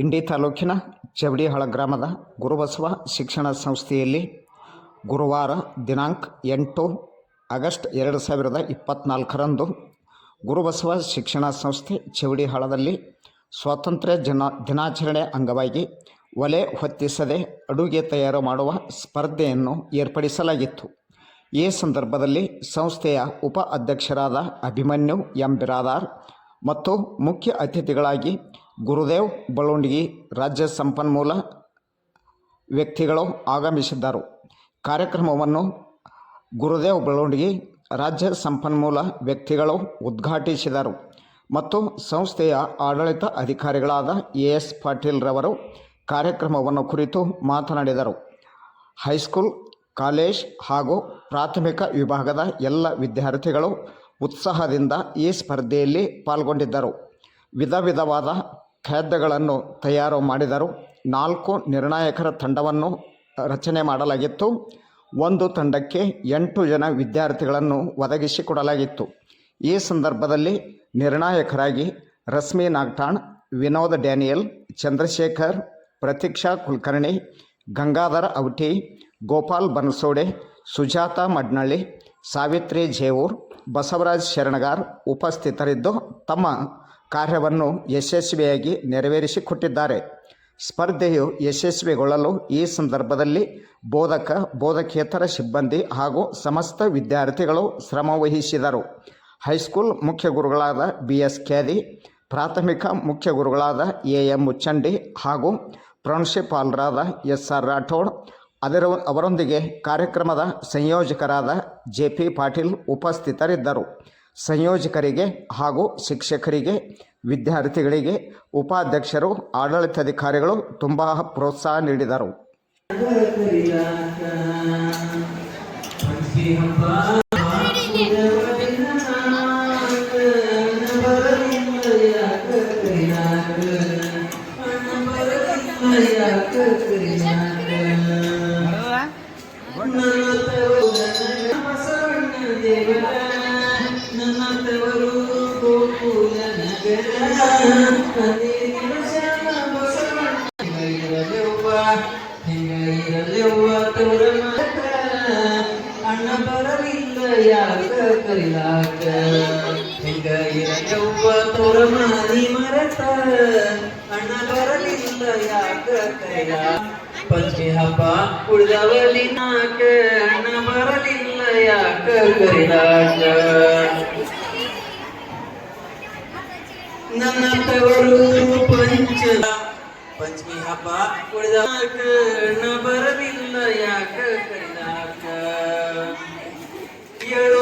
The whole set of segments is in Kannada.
ಇಂಡಿ ತಾಲೂಕಿನ ಚವಡಿಹಾಳ ಗ್ರಾಮದ ಗುರುಬಸವ ಶಿಕ್ಷಣ ಸಂಸ್ಥೆಯಲ್ಲಿ ಗುರುವಾರ ದಿನಾಂಕ ಎಂಟು ಆಗಸ್ಟ್ ಎರಡು ಸಾವಿರದ ಇಪ್ಪತ್ತ್ನಾಲ್ಕರಂದು ಗುರುಬಸವ ಶಿಕ್ಷಣ ಸಂಸ್ಥೆ ಚವಡಿಹಾಳದಲ್ಲಿ ಸ್ವಾತಂತ್ರ್ಯ ಜನ ದಿನಾಚರಣೆ ಅಂಗವಾಗಿ ಒಲೆ ಹೊತ್ತಿಸದೆ ಅಡುಗೆ ತಯಾರು ಮಾಡುವ ಸ್ಪರ್ಧೆಯನ್ನು ಏರ್ಪಡಿಸಲಾಗಿತ್ತು. ಈ ಸಂದರ್ಭದಲ್ಲಿ ಸಂಸ್ಥೆಯ ಉಪ ಅಧ್ಯಕ್ಷರಾದ ಅಭಿಮನ್ಯು ಎಂ. ಬಿರಾದಾರ್ ಮತ್ತು ಮುಖ್ಯ ಅತಿಥಿಗಳಾಗಿ ಗುರುದೇವ್ ಬಳುಂಡಗಿ ರಾಜ್ಯ ಸಂಪನ್ಮೂಲ ವ್ಯಕ್ತಿಗಳು ಆಗಮಿಸಿದ್ದರು. ಕಾರ್ಯಕ್ರಮವನ್ನು ಗುರುದೇವ್ ಬೆಳವಣಿಗೆ ರಾಜ್ಯ ಸಂಪನ್ಮೂಲ ವ್ಯಕ್ತಿಗಳು ಉದ್ಘಾಟಿಸಿದರು ಮತ್ತು ಸಂಸ್ಥೆಯ ಆಡಳಿತ ಅಧಿಕಾರಿಗಳಾದ ಎ ಎಸ್ ಪಾಟೀಲ್ ರವರು ಕಾರ್ಯಕ್ರಮವನ್ನು ಕುರಿತು ಮಾತನಾಡಿದರು. ಹೈಸ್ಕೂಲ್, ಕಾಲೇಜ್ ಹಾಗೂ ಪ್ರಾಥಮಿಕ ವಿಭಾಗದ ಎಲ್ಲ ವಿದ್ಯಾರ್ಥಿಗಳು ಉತ್ಸಾಹದಿಂದ ಈ ಸ್ಪರ್ಧೆಯಲ್ಲಿ ಪಾಲ್ಗೊಂಡಿದ್ದರು. ವಿಧ ವಿಧವಾದ ಖಾದ್ಯಗಳನ್ನು ತಯಾರು ಮಾಡಿದರು. ನಾಲ್ಕು ನಿರ್ಣಾಯಕರ ತಂಡವನ್ನು ರಚನೆ ಮಾಡಲಾಗಿತ್ತು. ಒಂದು ತಂಡಕ್ಕೆ ಎಂಟು ಜನ ವಿದ್ಯಾರ್ಥಿಗಳನ್ನು ಒದಗಿಸಿಕೊಡಲಾಗಿತ್ತು ಈ ಸಂದರ್ಭದಲ್ಲಿ ನಿರ್ಣಾಯಕರಾಗಿ ರಶ್ಮಿ ನಾಗ್ಟಾಣ್, ವಿನೋದ್ ಡ್ಯಾನಿಯಲ್, ಚಂದ್ರಶೇಖರ್, ಪ್ರತೀಕ್ಷಾ ಕುಲಕರ್ಣಿ, ಗಂಗಾಧರ ಔಟಿ, ಗೋಪಾಲ್ ಬನಸೋಡೆ, ಸುಜಾತಾ ಮಡ್ನಳ್ಳಿ, ಸಾವಿತ್ರಿ ಜೇವೂರ್, ಬಸವರಾಜ್ ಶರಣಗಾರ್ ಉಪಸ್ಥಿತರಿದ್ದು ತಮ್ಮ ಕಾರ್ಯವನ್ನು ಯಶಸ್ವಿಯಾಗಿ ನೆರವೇರಿಸಿಕೊಟ್ಟಿದ್ದಾರೆ. ಸ್ಪರ್ಧೆಯು ಯಶಸ್ವಿಗೊಳ್ಳಲು ಈ ಸಂದರ್ಭದಲ್ಲಿ ಬೋಧಕ, ಬೋಧಕೇತರ ಸಿಬ್ಬಂದಿ ಹಾಗೂ ಸಮಸ್ತ ವಿದ್ಯಾರ್ಥಿಗಳು ಶ್ರಮವಹಿಸಿದರು. ಹೈಸ್ಕೂಲ್ ಮುಖ್ಯ ಗುರುಗಳಾದ ಬಿ ಎಸ್ ಖ್ಯಾದಿ ಪ್ರಾಥಮಿಕ ಮುಖ್ಯ ಗುರುಗಳಾದ ಎ ಎಂ ಮುಚ್ಚಂಡಿ ಹಾಗೂ ಪ್ರಾಂಶುಪಾಲರಾದ ಎಸ್ ಆರ್ ರಾಠೋಡ್, ಅದರ ಅವರೊಂದಿಗೆ ಕಾರ್ಯಕ್ರಮದ ಸಂಯೋಜಕರಾದ ಜೆ ಪಿ ಪಾಟೀಲ್ ಉಪಸ್ಥಿತರಿದ್ದರು. ಸಂಯೋಜಕರಿಗೆ ಹಾಗೂ ಶಿಕ್ಷಕರಿಗೆ ವಿದ್ಯಾರ್ಥಿಗಳಿಗೆ ಉಪಾಧ್ಯಕ್ಷರು ಆಡಳಿತಾಧಿಕಾರಿಗಳು ತುಂಬ ಪ್ರೋತ್ಸಾಹ ನೀಡಿದರು. ಯಾಕ ಕರಿಲಾಕ ಪಂಚಮಿ ಹಬ್ಬ ಉಳಿದವಲಿ ನಾಕ ಅಣ್ಣ ಬರಲಿಲ್ಲ ಯಾಕ ಕರಿಲಾಕ ನನ್ನ ತವರು ಪಂಚ ಪಂಚಮಿ ಹಬ್ಬ ಉಳಿದಾಕ ಅಣ್ಣ ಬರಲಿಲ್ಲ ಯಾಕ ಕರಿಲಾಕ ಏಳು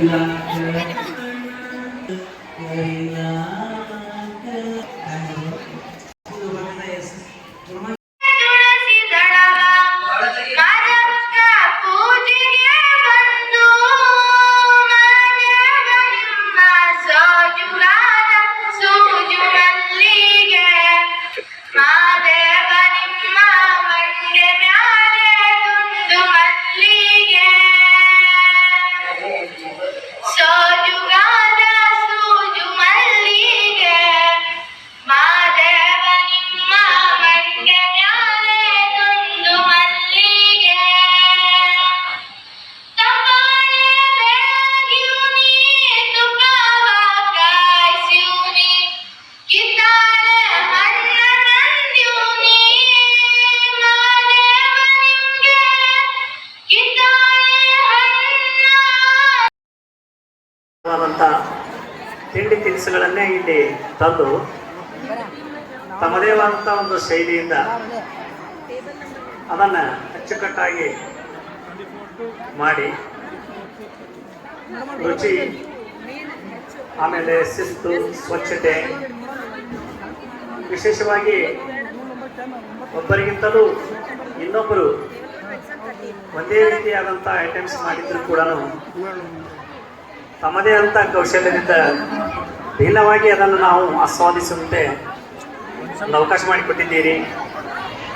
ಮರಕ್ಕ ತಂದು ತಮ್ಮದೇ ಆದಂಥ ಒಂದು ಶೈಲಿಯಿಂದ ಅದನ್ನು ಅಚ್ಚುಕಟ್ಟಾಗಿ ಮಾಡಿ ರುಚಿ, ಆಮೇಲೆ ಶಿಸ್ತು, ಸ್ವಚ್ಛತೆ, ವಿಶೇಷವಾಗಿ ಒಬ್ಬರಿಗಿಂತಲೂ ಇನ್ನೊಬ್ಬರು ಒಂದೇ ರೀತಿಯಾದಂಥ ಐಟಮ್ಸ್ ಮಾಡಿದ್ರು ಕೂಡ ತಮ್ಮದೇ ಅಂತ ಕೌಶಲ್ಯದಿಂದ ಭಿನ್ನವಾಗಿ ಅದನ್ನು ನಾವು ಆಸ್ವಾದಿಸುವಂತೆ ಒಂದು ಅವಕಾಶ ಮಾಡಿಕೊಟ್ಟಿದ್ದೀರಿ.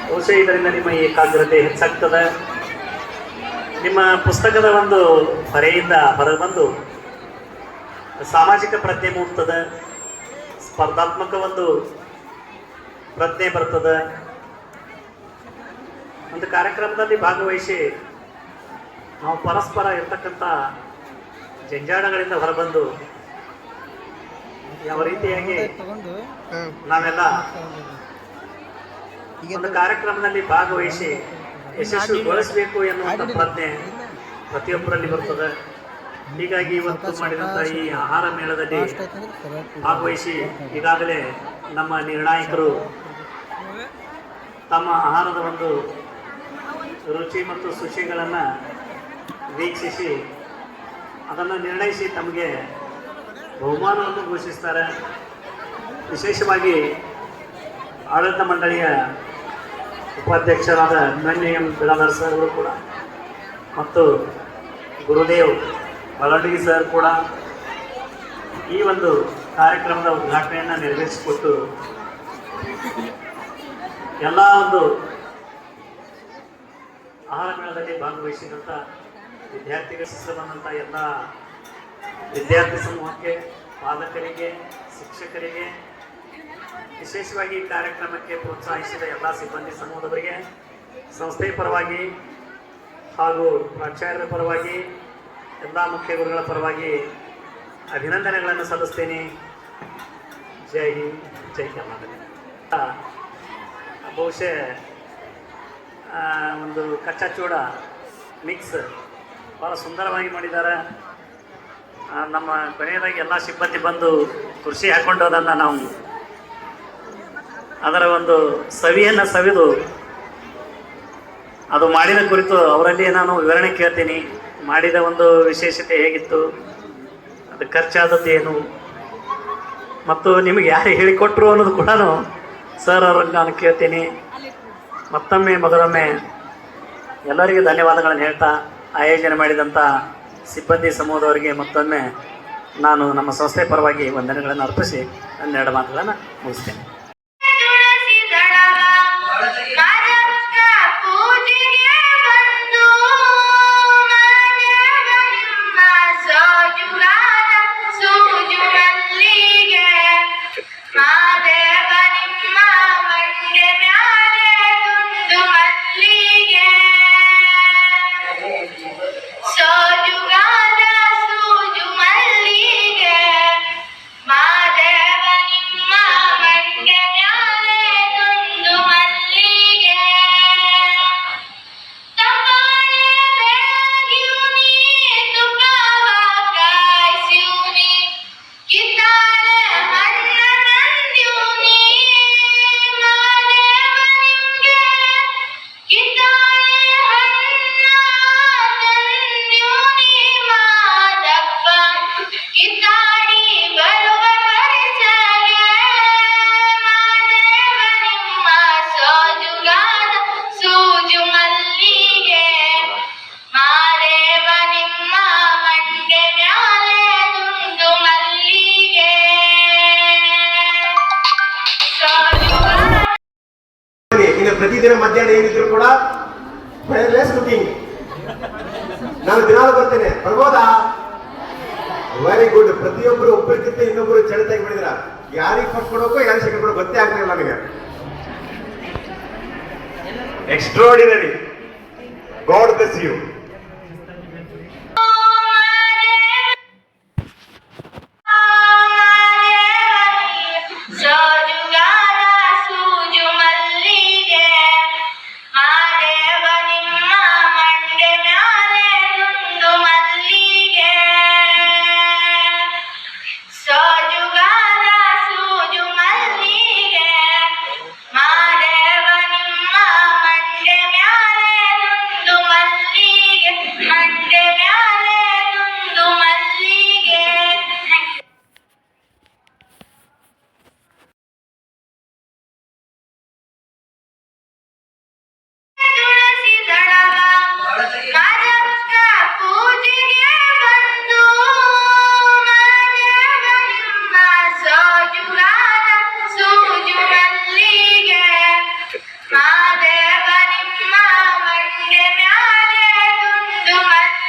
ಬಹುಶಃ ಇದರಿಂದ ನಿಮ್ಮ ಏಕಾಗ್ರತೆ ಹೆಚ್ಚಾಗ್ತದೆ. ನಿಮ್ಮ ಪುಸ್ತಕದ ಒಂದು ಹೊರೆಯಿಂದ ಹೊರಬಂದು ಸಾಮಾಜಿಕ ಪ್ರಜ್ಞೆ ಮೂಡ್ತದೆ. ಸ್ಪರ್ಧಾತ್ಮಕ ಒಂದು ಪ್ರಜ್ಞೆ ಬರ್ತದೆ. ಒಂದು ಕಾರ್ಯಕ್ರಮದಲ್ಲಿ ಭಾಗವಹಿಸಿ ನಾವು ಪರಸ್ಪರ ಇರ್ತಕ್ಕಂಥ ಜಂಜಾಡಗಳಿಂದ ಹೊರಬಂದು ಯಾವ ರೀತಿಯಾಗಿ ನಾವೆಲ್ಲ ಒಂದು ಕಾರ್ಯಕ್ರಮದಲ್ಲಿ ಭಾಗವಹಿಸಿ ಯಶಸ್ವಿಗೊಳಿಸಬೇಕು ಎನ್ನುವಂಥ ಪ್ರಜ್ಞೆ ಪ್ರತಿಯೊಬ್ಬರಲ್ಲಿ ಬರ್ತದೆ. ಹೀಗಾಗಿ ಇವತ್ತು ಮಾಡಿದಂಥ ಈ ಆಹಾರ ಮೇಳದಲ್ಲಿ ಭಾಗವಹಿಸಿ ಈಗಾಗಲೇ ನಮ್ಮ ನಿರ್ಣಾಯಕರು ತಮ್ಮ ಆಹಾರದ ಒಂದು ರುಚಿ ಮತ್ತು ಶುಚಿಗಳನ್ನು ವೀಕ್ಷಿಸಿ ಅದನ್ನು ನಿರ್ಣಯಿಸಿ ತಮಗೆ ಬಹುಮಾನವನ್ನು ಘೋಷಿಸ್ತಾರೆ. ವಿಶೇಷವಾಗಿ ಆಡಳಿತ ಮಂಡಳಿಯ ಉಪಾಧ್ಯಕ್ಷರಾದ ಎಂ. ಬಿಳಾದರ್ ಸರ್ ಅವರು ಕೂಡ ಮತ್ತು ಗುರುದೇವ್ ಬಲಂಡಗಿ ಸರ್ ಕೂಡ ಈ ಒಂದು ಕಾರ್ಯಕ್ರಮದ ಉದ್ಘಾಟನೆಯನ್ನು ನೆರವೇರಿಸಿಕೊಟ್ಟು ಎಲ್ಲ ಒಂದು ಆಹಾರ ಮೇಳದಲ್ಲಿ ಭಾಗವಹಿಸಿದಂಥ ವಿದ್ಯಾರ್ಥಿಗಳ ಬಂದಂಥ ಎಲ್ಲ ವಿದ್ಯಾರ್ಥಿ ಸಮೂಹಕ್ಕೆ ಪಾಲಕರಿಗೆ, ಶಿಕ್ಷಕರಿಗೆ, ವಿಶೇಷವಾಗಿ ಈ ಕಾರ್ಯಕ್ರಮಕ್ಕೆ ಪ್ರೋತ್ಸಾಹಿಸಿದ ಎಲ್ಲ ಸಿಬ್ಬಂದಿ ಸಮೂಹದವರಿಗೆ, ಸಂಸ್ಥೆಯ ಪರವಾಗಿ ಹಾಗೂ ಪ್ರಾಚಾರ್ಯರ ಪರವಾಗಿ, ಎಲ್ಲ ಮುಖ್ಯ ಗುರುಗಳ ಪರವಾಗಿ ಅಭಿನಂದನೆಗಳನ್ನು ಸಲ್ಲಿಸ್ತೇನೆ. ಜೈ ಹಿಂದ್, ಜೈ ಕರ್ನಾಟಕ. ಬಹುಶಃ ಒಂದು ಕಚ್ಚಾ ಚೂಡ ಮಿಕ್ಸ್ ಭಾಳ ಸುಂದರವಾಗಿ ಮಾಡಿದ್ದಾರೆ. ನಮ್ಮ ಕೊನೆಯದಾಗಿ ಎಲ್ಲ ಸಿಬ್ಬಂದಿ ಬಂದು ಕೃಷಿ ಹಾಕೊಂಡು ಅದನ್ನು ನಾವು ಅದರ ಒಂದು ಸವಿಯನ್ನು ಸವಿದು ಅದು ಮಾಡಿದ ಕುರಿತು ಅವರಲ್ಲಿ ನಾನು ವಿವರಣೆ ಕೇಳ್ತೀನಿ. ಮಾಡಿದ ಒಂದು ವಿಶೇಷತೆ ಹೇಗಿತ್ತು? ಅದು ಖರ್ಚಾದದ್ದು ಏನು? ಮತ್ತು ನಿಮಗೆ ಯಾರು ಹೇಳಿಕೊಟ್ರು ಅನ್ನೋದು ಕೂಡ ಸರ್ ಅವ್ರಿಗೆ ನಾನು ಕೇಳ್ತೀನಿ. ಮತ್ತೊಮ್ಮೆ ಮಗದೊಮ್ಮೆ ಎಲ್ಲರಿಗೂ ಧನ್ಯವಾದಗಳನ್ನು ಹೇಳ್ತಾ ಆಯೋಜನೆ ಮಾಡಿದಂಥ ಸಿಬ್ಬಂದಿ ಸಮೂಹದವರಿಗೆ ಮತ್ತೊಮ್ಮೆ ನಾನು ನಮ್ಮ ಸಂಸ್ಥೆ ಪರವಾಗಿ ವಂದನೆಗಳನ್ನು ಅರ್ಪಿಸಿ ಹನ್ನೆರಡು ಮಾತುಗಳನ್ನು ಮುಗಿಸ್ತೇನೆ. ಪ್ರತಿದಿನ ಮಧ್ಯಾಹ್ನ ಏನಿದ್ರು ಕೂಡ ಫೈರ್ಲೆಸ್ ಕುಕಿಂಗ್ ನಾನು ದಿನಾಲು ಬರ್ತೇನೆ. ಬರ್ಬೋದಾ? ವೆರಿ ಗುಡ್ ಪ್ರತಿಯೊಬ್ಬರು ಒಬ್ಬರಿಗಿಂತ ಇನ್ನೊಬ್ಬರು ಚಳಿತಾಗಿ ಬಿಡಿದ್ರ. ಯಾರಿಗೆ ಫಸ್ಟ್ ಕೊಡೋಕೋ ಯಾರು ಸೆಕೆಂಡ್ ಕೊಡೋ ಗೊತ್ತೇ ಆಗ್ತಿಲ್ಲ ನನಗೆ. Extraordinary God bless you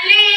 please.